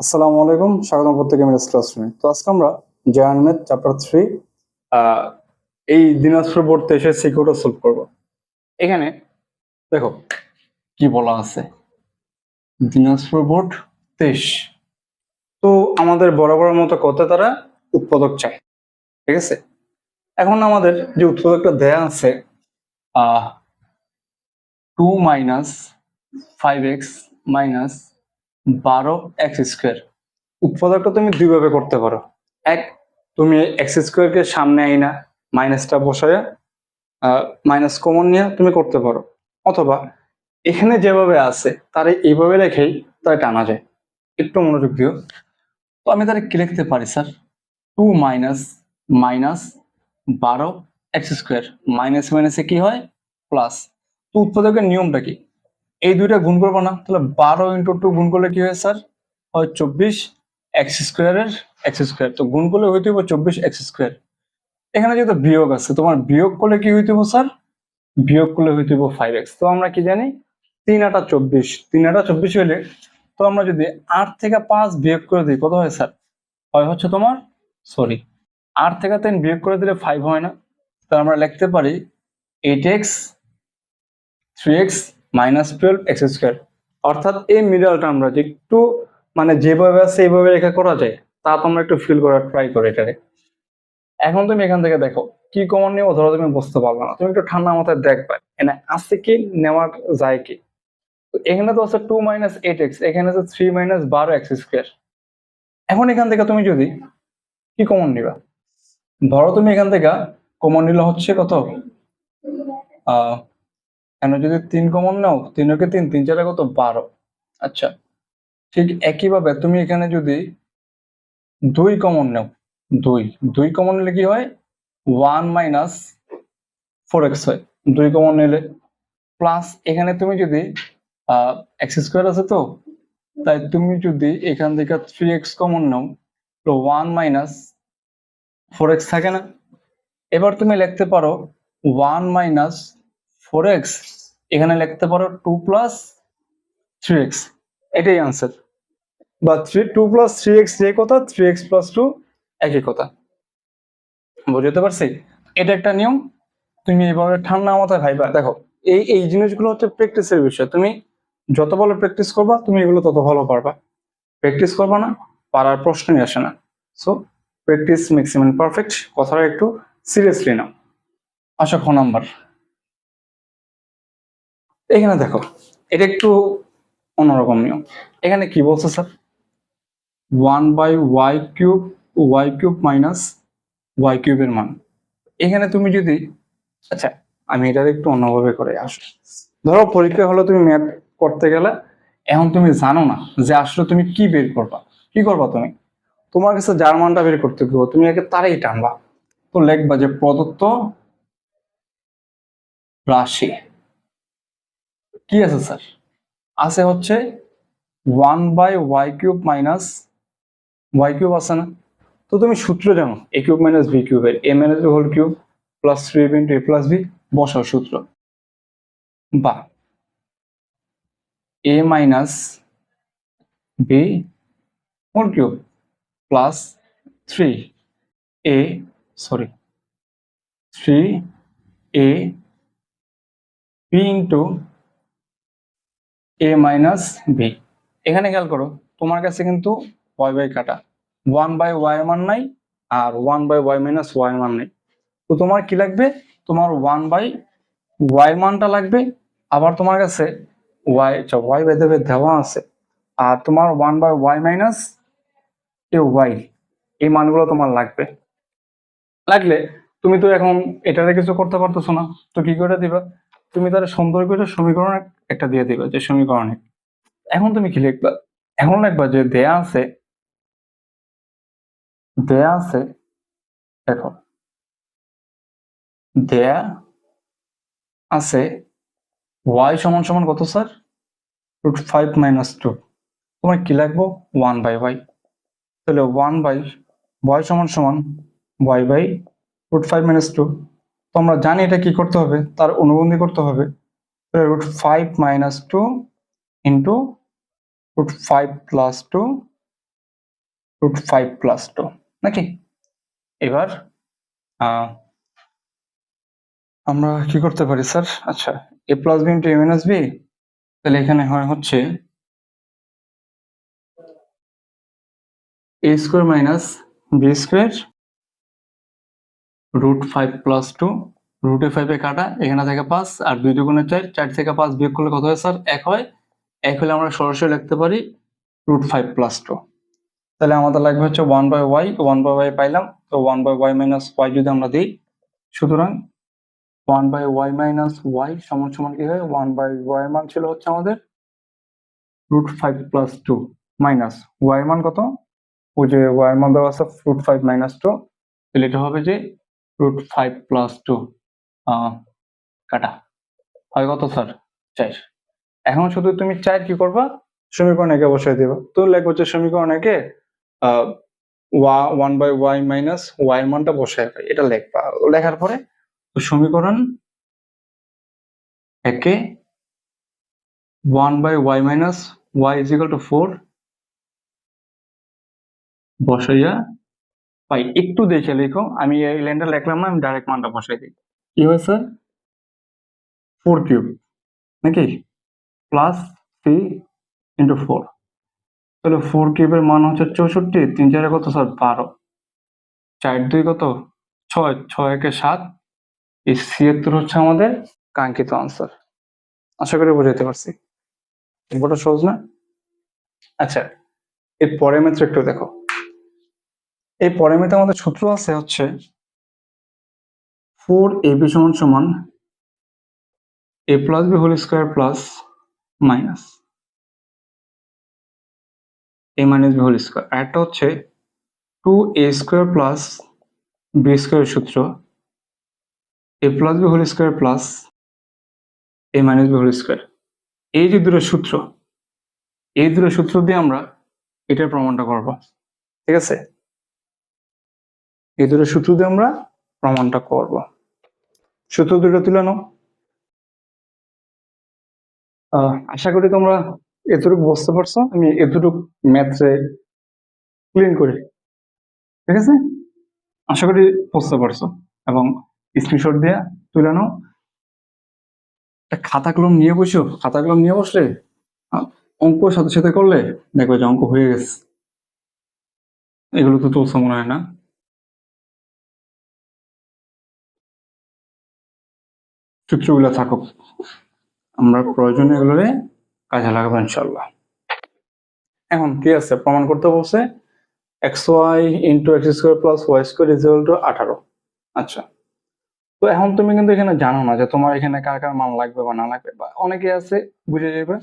আসসালামু আলাইকুম, স্বাগতম প্রত্যেকে মিরাজ ক্লাসরুমে তো আজকে আমরা জয়ান ম্যাথ চ্যাপ্টার থ্রি এই দিনাজপুর বোর্ড তেইশের সিকিউরটা সলভ করব। এখানে দেখো কি বলা আছে। দিনাজপুর বোর্ড তেইশ। তো আমাদের বরাবর মতো কত তারা উৎপাদক চায় ঠিক আছে? এখন আমাদের যে উৎপাদকটা দেয়া আছে two minus five X minus বারো এক্স স্কোয়ার উৎপাদকটা তুমি দুইভাবে করতে পারো। এক তুমি এক্স স্কোয়ারকে সামনে আই না মাইনাসটা বসায় মাইনাস কমন নিয়ে তুমি করতে পারো। অথবা এখানে যেভাবে আছে তার এইভাবে রেখেই তারা টানা যায়। একটু মনোযোগ দিও। তো আমি তাহলে কি লিখতে পারি স্যার? টু মাইনাস মাইনাস বারো এক্স স্কোয়ার মাইনাস মাইনাসে কি হয়? প্লাস। তো উৎপাদকের নিয়মটা কি? এই দুইটা গুণ করব না। তাহলে বারো ইন্টু টু গুণ করলে কি হয় স্যার? হয় চব্বিশ এক্স স্কোয়ারের এক্স স্কোয়ার তো গুণ করলে হইতে হবে চব্বিশ এক্স স্কোয়ার এখানে যেহেতু বিয়োগ আছে, তোমার বিয়োগ করলে কি হইতে হবে স্যার? বিয়োগ করলে হইতে হবে ফাইভ এক্স তো আমরা কি জানি? তিন আটা চব্বিশ। তিন আটা চব্বিশ হইলে তো আমরা যদি আট থেকে পাঁচ বিয়োগ করে দিই, কত হয় স্যার? হয় হচ্ছে তোমার সরি আট থেকে তিন বিয়োগ করে দিলে ফাইভ হয় না। তো আমরা লিখতে পারি eight X three X minus twelve X square অর্থাৎ এই মিডলটা আমরা যে একটু মানে যেভাবে আছে এইভাবে রেখা করা যায়, তা তোমরা একটু ফিল করার ট্রাই করো এটারে এখন তুমি এখান থেকে দেখো, কি কমন নিয়ে ধরো তুমি বুঝতে পারবে না। তুমি একটু ঠান্ডা মাথায় দেখবে। এখানে আছে কি, নেওয়ার যায় কি? এখানে তো আছে টু মাইনাস এইট এক্স এখানে আছে থ্রি মাইনাস বারো এক্স স্কোয়ার এখন এখান থেকে তুমি যদি, কি কমন নিবা? ধরো তুমি এখান থেকে কমন নিলে হচ্ছে কত? আহ কেন যদি তিন কমন নাও, তিনকে তিন তিন চারে কত? বারো। আচ্ছা ঠিক একইভাবে তুমি এখানে যদি দুই কমন নাও, দুই দুই কমন নিলে কি হয়? ওয়ান মাইনাস ফোর এক্স হয়। দুই কমন নিলে প্লাস এখানে তুমি যদি এক্স স্কোয়ার আছে তো, তাই তুমি যদি এখান থেকে থ্রি এক্স কমন নাও, তো ওয়ান মাইনাস ফোর এক্স থাকে না। এবার তুমি লিখতে পারো ওয়ান মাইনাস ফোর এক্স এখানে লিখতে পারো টু প্লাস থ্রি এক্স এটাই আনসার বা three two plus three X যে কথা থ্রি এক্স প্লাস টু একই কথা। বুঝতে পারছি? এটা একটা নিয়ম। তুমি এইভাবে ঠান্ডা মাথায় ভাইবা। দেখো এই এই জিনিসগুলো হচ্ছে প্র্যাকটিসের বিষয়। তুমি যত ভালো প্র্যাকটিস করবা তুমি এগুলো তত ভালো পারবা। প্র্যাকটিস করবা না পারার প্রশ্নই আসে না। সো প্র্যাকটিস ম্যাক্সিমাম পারফেক্ট কথাটা একটু সিরিয়াসলি নাও। আসো খ নাম্বার এখানে দেখো, এটা একটু অন্যরকম নিয়ম। এখানে কি বলছে sir? One by Y cube Y cube minus Y কিউবের মান। এখানে তুমি যদি আচ্ছা আমি এটা একটু অন্যভাবে করে আসো। ধরো, পরীক্ষা হলো তুমি ম্যাথ করতে গেলে, এখন তুমি জানো না যে আসলে তুমি কি বের করবা। কি করবা তুমি? তোমার কাছে যার মানটা বের করতে গেবো তুমি একে তারাই টানবা। তো লেখবা যে প্রদত্ত রাশি। কি আছে স্যার? আছে হচ্ছে one by Y cube minus Y cube আছে না? তো তুমি সূত্র জানো এ কিউব মাইনাস বি কিউবের A minus B whole cube plus three into A plus B বসাও সূত্র। বা A minus B whole cube plus three A sorry three A B into A minus B এখানে খেয়াল করো, তোমার কাছে কিন্তু ওয়াই বাই কাটা। ওয়ান বাই ওয়াই মান নাই, আর one by Y minus Y মান নেই। তো তোমার কি লাগবে? তোমার ওয়ান বাই ওয়াই মানটা লাগবে। আবার তোমার কাছে ওয়াই ওয়াই বাই দেবে দেওয়া আছে। আর তোমার one by Y minus A Y এই মানগুলো তোমার লাগবে। লাগলে তুমি তো এখন এটাতে কিছু করতে পারতেছো না। তো কি করে দিবা? তুমি তাহলে সুন্দর করে সমীকরণ একটা দিয়ে দিবা যে সমীকরণে। এখন তুমি কি লিখবা? এখন লিখবা যে দেয়া আছে দেয়া আছে, দেখো, দেয়া আছে ওয়াই সমান সমান কত sir root five minus two তোমার কি লাগবো ওয়ান বাই ওয়াই তাহলে ওয়ান বাই ওয়াই সমান সমান Y by root five minus two তো আমরা জানি এটা কি করতে হবে, তার অনুবন্ধী করতে হবে। Root five minus two into root five plus two root five plus two নাকি? এবার আমরা কি করতে পারি স্যার আচ্ছা A plus B into A minus B তাহলে এখানে হয় হচ্ছে A square minus B square root five plus two রুটে ফাইভে কাটা, এখানে থেকে পাঁচ, আর দুই দুগুণে চার চার থেকে পাঁচ বিয়োগ করলে কত হয় স্যার এক হয়। এক হলে আমরা সরাসরি লিখতে পারি রুট ফাইভ প্লাস টু তাহলে আমাদের লাগবে হচ্ছে one by Y one by Y পাইলাম। তো one by Y minus Y যদি আমরা দিই, সুতরাং one by Y minus Y সমান সমান কি হয়? ওয়ান বাই ওয়াই মান ছিল হচ্ছে আমাদের root five plus two minus Y মান কত? ওই যে ওয়াই মান দেওয়া আছে রুট ফাইভ মাইনাস টু তাহলে এটা হবে যে রুট ফাইভ প্লাস টু কাটা। হয় কত স্যার চার। এখন শুধু তুমি চার কি করবা? সমীকরণ একে বসাই দেবা। তো লেখো হচ্ছে সমীকরণ একে ওয়া one by Y minus Y এর মানটা বসাই। এটা লেখবা। লেখার পরে সমীকরণ একে one by Y minus Y is equal to four বসাইয়া পাই একটু দেখে লিখো। আমি এই লাইনটা লিখলাম না, আমি ডাইরেক্ট মানটা বসাই দিই। কি হয়েছে? ফোর কিউব নাকি? প্লাস থ্রি ইন্টু ফোর তাহলে ফোর কিউবের মান হচ্ছে চৌষট্টি, তিন চারে কত? স্যার বারো। চার দুই কত? ছয়। ছয় একে সাত। এই ছিয়াত্তর হচ্ছে আমাদের কাঙ্ক্ষিত আনসার আশা করি বুঝাইতে পারছি। বড় সহজ না? আচ্ছা এর পরের মেত্র একটু দেখো। এই পরের মেতে আমাদের সূত্র আছে হচ্ছে ফোর এ বি সমান সমান A plus B whole square plus minus A minus B whole square একটা হচ্ছে two A square plus B square সূত্র A plus B whole square plus A minus B whole square এই যে দুটো সূত্র, এই দুটো সূত্র দিয়ে আমরা এটার প্রমাণটা করব। ঠিক আছে? এই দুটো সূত্র দিয়ে আমরা প্রমাণটা করব। সূত্র দুটো তুলে নাও। আশা করি তোমরা এতটুকু বুঝতে পারছ। আমি এতটুকু ম্যাথে ক্লিন করি ঠিক আছে? আশা করি বুঝতে পারছ এবং স্ক্রিনশট দিয়ে তুলে নাও। খাতা কলম নিয়ে বসো। খাতা কলম নিয়ে বসলে অঙ্ক সাথে সাথে করলে দেখবে যে অঙ্ক হয়ে গেছে। এগুলো তো তুলছো মনে হয় না? সূত্রগুলো থাকুক। আমরা প্রয়োজনে এগুলোরে কাজে লাগাবো ইনশাল্লাহ এখন কি আছে? প্রমাণ করতে বলছে X Y into X square plus Y square is two আঠারো। আচ্ছা। তো এখন তুমি কিন্তু এখানে জানো না যে তোমার এখানে কার কার মান লাগবে বা না লাগবে বা অনেকে আছে, বুঝে যাবে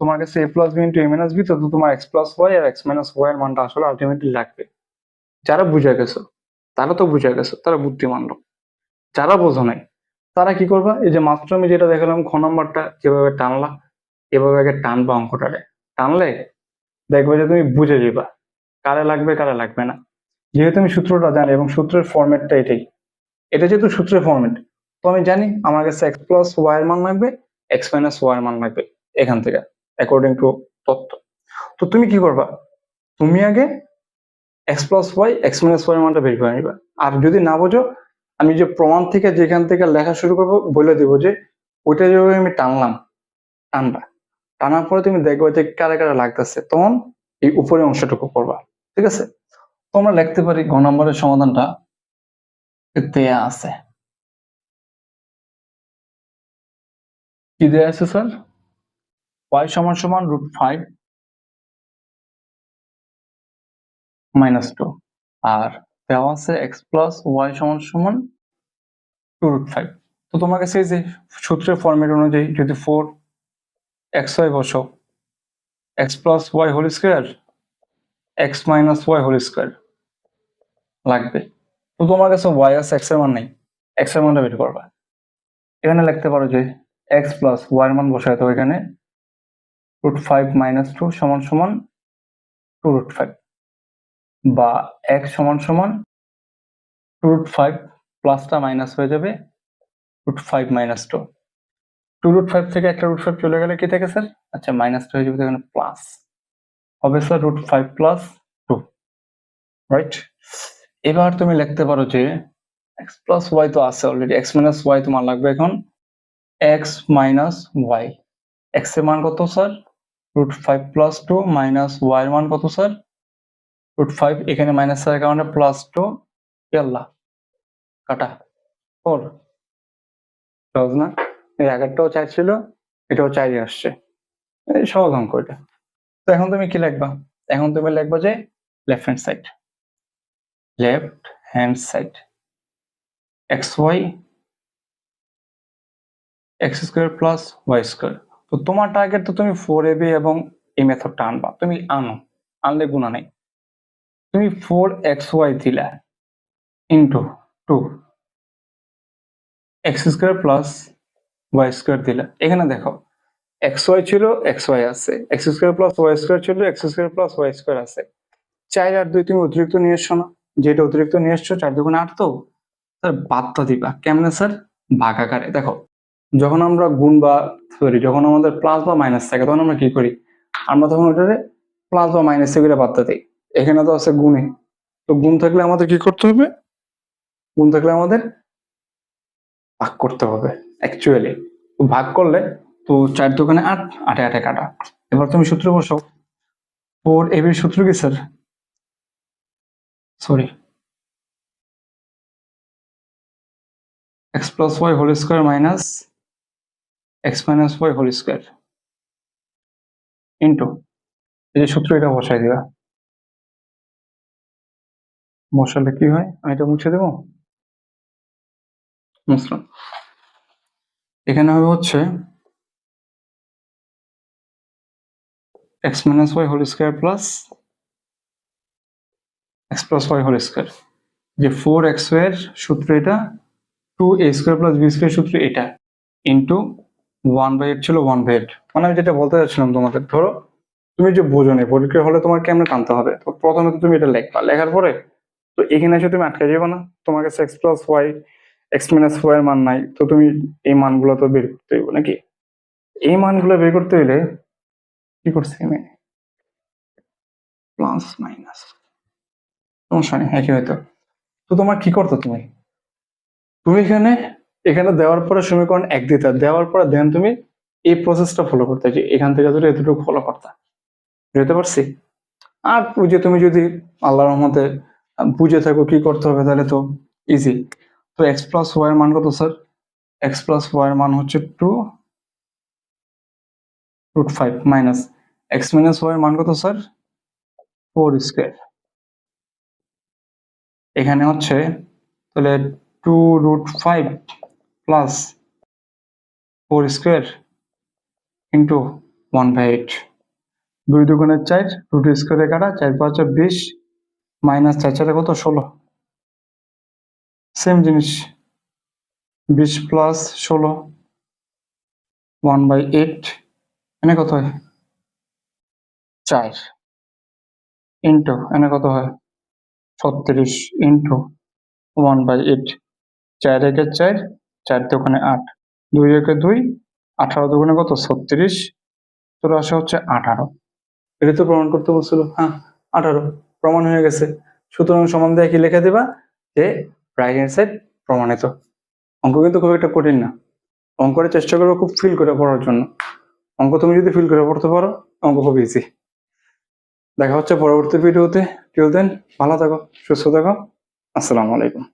তোমার কাছে A plus B into A minus B তো তোমার এক্স প্লাস ওয়াই আর এক্স মাইনাস ওয়াই এর মানটা আসলে আলটিমেটলি লাগবে। যারা বুঝে গেছো, তারা তো বুঝে গেছো, তারা বুদ্ধিমান লোক। যারা বোঝো নাই তারা কি করবা? এই যে মাত্র আমি যেটা দেখালাম, খ নম্বরটা যেভাবে টানলা, এভাবে আগে টানবা অঙ্কটারে। টানলে দেখবে যে তুমি বুঝে যাবা কারে লাগবে কারে লাগবে না। যেহেতু আমি সূত্রটা জানি এবং সূত্রের ফরম্যাটটা এটাই, এটা যেহেতু সূত্রের ফরম্যাট তো আমি জানি আমার কাছে এক্স প্লাস ওয়াই এর মান লাগবে এক্স মাইনাস ওয়াই এর মান লাগবে এখান থেকে অ্যাকর্ডিং টু তথ্য তো তুমি কি করবা? তুমি আগে X plus Y X minus Y মানটা বের করে নিবা। আর যদি না বোঝো আমি যে প্রমাণ থেকে যেখান থেকে লেখা শুরু করব, বলে দেবো যে ওইটা যেভাবে আমি টানলাম, টানবা। টানার পরে তুমি দেখবে যে কারা কারা লাগতেছে, তখন এই উপরে অংশটুকু করবা ঠিক আছে? তো আমরা লিখতে পারি ঘ নম্বরের সমাধানটা দেয়া আছে। কি দেয়া আছে স্যার? ওয়াই সমান সমান রুট ফাইভ মাইনাস টু আর দেওয়া আছে এক্স প্লাস ওয়াই সমান সমান টু রুট ফাইভ তো তোমার কাছে যে সূত্রের ফর্মেট অনুযায়ী যদি ফোর এক্স ওয়াই বসো X plus Y whole square X minus Y whole square লাগবে। তো তোমার কাছে ওয়াই আছে এক্সের মান নেই এক্সের মানটা বের করবা। এখানে লিখতে পারো যে এক্স প্লাস ওয়াই এর মান বসায় তো এখানে রুট ফাইভ মাইনাস টু সমান সমান টু রুট ফাইভ বা এক্স সমান সমান টু রুট ফাইভ প্লাসটা মাইনাস হয়ে যাবে root five minus two two root five থেকে একটা রুট ফাইভ চলে গেলে কি থাকে স্যার আচ্ছা মাইনাস টু হয়ে যাবে এখানে প্লাস হবে sir root five plus two right এবার তুমি লিখতে পারো যে এক্স প্লাস ওয়াই তো আছে অলরেডি এক্স মাইনাস ওয়াই তোমার লাগবে এখন এক্স মাইনাস ওয়াই এক্সের মান কত sir root five plus two minus Y এর মান কত স্যার রুট ফাইভ এখানে মাইনাস এর কারণে প্লাস টু ইয়াল্লা কাটা। ফোর সহজ না? এই আগেরটাও চার ছিল এটাও চারই আসছে। এই সহজ অঙ্ক এটা। তো এখন তুমি কি লিখবা? এখন তুমি লিখবা যে left hand side left hand side X Y X square plus Y square তো তোমার টার্গেট তো তুমি ফোর এবি এবং এই মেথডটা আনবা। তুমি আনো। আনলে গুণা নেই। তুমি ফোর এক্স ওয়াই দিলা into two x square plus y square দিলা। এখানে দেখো এক্স ওয়াই ছিল এক্স ওয়াই আছে x square plus y square ছিল x square plus y square আছে। চার আর দুই তুমি অতিরিক্ত নিয়ে এসছো না। যেটা অতিরিক্ত নিয়ে এসছো, চার দুগুণে আট তো স্যার বাদটা দিবা। কেমনে স্যার? ভাগ আকারে। দেখো, যখন আমরা গুণ বা সরি যখন আমাদের প্লাস বা মাইনাস থাকে, তখন আমরা কি করি? আমরা তখন ওটারে প্লাস বা মাইনাস করে বাদটা দিই। এখানে তো আছে গুণে। তো গুণ থাকলে আমাদের কি করতে হবে? গুণ থাকলে আমাদের ভাগ করতে হবে অ্যাকচুয়ালি ভাগ করলে তো চার দোকানে আট, আটে আটে কাটা। এবার তুমি সূত্র বসো ফোর এবির সূত্র কি sir sorry x plus y whole square minus x minus y whole square into এই যে সূত্র এটা বসাই দিবা। বসালে কি হয়? আমি এটা মুছে দেবো? মুসলাম এখানে হবে হচ্ছে x minus y whole square plus x plus y whole square যে ফোর এক্সের সূত্র এটা two a square plus b square সূত্র এটা ইন্টু ওয়ান বাই এইট ছিল ওয়ান বাই এইট মানে আমি যেটা বলতে চাচ্ছিলাম তোমাদের, ধরো তুমি যে বোঝো নি পরীক্ষা হলে তোমার কেমনে টানতে হবে? তো প্রথমে তো তুমি এটা লেখবা। লেখার পরে তো এখানে এসে তুমি আটকে যাবে না। তোমার কাছে x plus y x minus y এর মান নাই, তো তুমি এই মানগুলো তো বের করতে হইব নাকি? এই মানগুলো বের করতে হইলে কি করছি আমি? প্লাস মাইনাস সমস্যা নেই, একই হয়তো। তো তোমার কি করতো তুমি? তুমি এখানে এখানে দেওয়ার পরে সমীকরণ এক দিতে। দেওয়ার পরে দেন তুমি এই প্রসেসটা ফলো করতে। যে এখান থেকে যদি এতটুকু ফলো করতা। বুঝতে পারছি? আর যে তুমি যদি আল্লাহর রহমতে বুঝে থাকো কি করতে হবে, তাহলে তো ইজি তো এক্স প্লাস ওয়াই মান কত স্যার এক্স প্লাস ওয়াই মান হচ্ছে two root five minus x minus y মান কত স্যার ফোর স্কোয়ার এখানে হচ্ছে, তাহলে two root five plus four square into one by eight দুই দুগুণের চার রুট স্কোয়ারে কাটা, চার পাঁচে বিশ মাইনাস চার চারে কত? ষোলো। সেম জিনিস। বিশ প্লাস ষোলো ওয়ান বাই এইট এনে কত হয়? চার। ইন্টু এনে কত হয়? ছত্রিশ ইন্টু ওয়ান বাই এইট চার একে চার চার দোকানে আট। দুই একে দুই, আঠারো দোকানে কত? ছত্রিশ। তোর আসে হচ্ছে আঠারো। এটা তো প্রমাণ করতে বলছিল। হ্যাঁ আঠারো। প্রমাণ হয়ে গেছে। সুতরাং সমান দিয়ে কি লিখে দেবা? যে রাইট হ্যান্ড সাইড প্রমাণিত। অঙ্ক কিন্তু খুব একটা কঠিন না। অঙ্কের চেষ্টা করবে খুব ফিল করে পড়ার জন্য। অঙ্ক তুমি যদি ফিল করে পড়তে পারো, অঙ্ক খুব ইজি দেখা হচ্ছে পরবর্তী ভিডিওতে টিল দেন ভালো থাকো, সুস্থ থাকো। আসসালামু আলাইকুম।